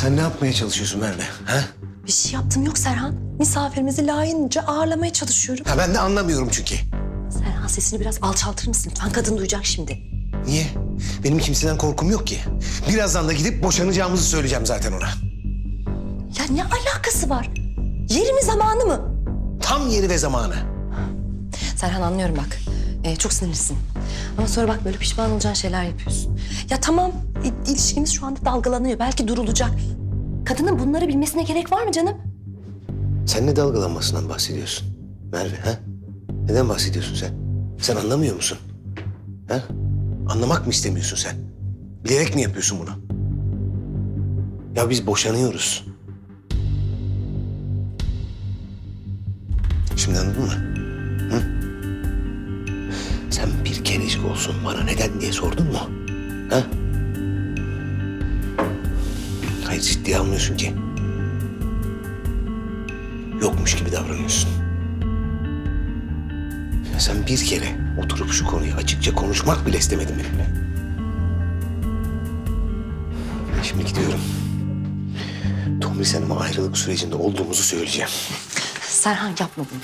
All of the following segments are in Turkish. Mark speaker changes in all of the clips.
Speaker 1: Sen ne yapmaya çalışıyorsun Merve? Ha?
Speaker 2: Bir şey yaptım yok Serhan. Misafirimizi layığınca ağırlamaya çalışıyorum.
Speaker 1: ha ben de anlamıyorum çünkü.
Speaker 2: Serhan sesini biraz alçaltır mısın? Lütfen kadın duyacak şimdi.
Speaker 1: Niye? Benim kimseden korkum yok ki. Birazdan da gidip boşanacağımızı söyleyeceğim zaten ona.
Speaker 2: Ya ne alakası var? Yeri mi zamanı mı?
Speaker 1: Tam yeri ve zamanı.
Speaker 2: Serhan anlıyorum bak. Ee, çok sinirlisin. Ama sonra bak böyle pişman olacağın şeyler yapıyorsun. Ya tamam ilişkimiz şu anda dalgalanıyor. Belki durulacak. Kadının bunları bilmesine gerek var mı canım?
Speaker 1: Sen ne dalgalanmasından bahsediyorsun? Merve ha? Neden bahsediyorsun sen? Sen anlamıyor musun? Ha? Anlamak mı istemiyorsun sen? Bilerek mi yapıyorsun bunu? Ya biz boşanıyoruz. Şimdi anladın mı? Bir kerecik olsun bana neden diye sordun mu? Ha? Hayır ciddiye almıyorsun ki. Yokmuş gibi davranıyorsun. Ya sen bir kere oturup şu konuyu açıkça konuşmak bile istemedin benimle. Ben şimdi gidiyorum. Tomris Hanım'a ayrılık sürecinde olduğumuzu söyleyeceğim.
Speaker 2: Serhan yapma bunu.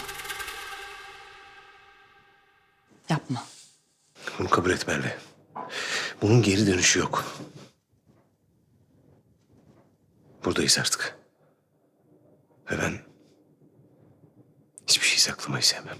Speaker 2: Yapma.
Speaker 1: Bunu kabul et Merve. Bunun geri dönüşü yok. Buradayız artık. Ve ben hiçbir şey saklamayı sevmem.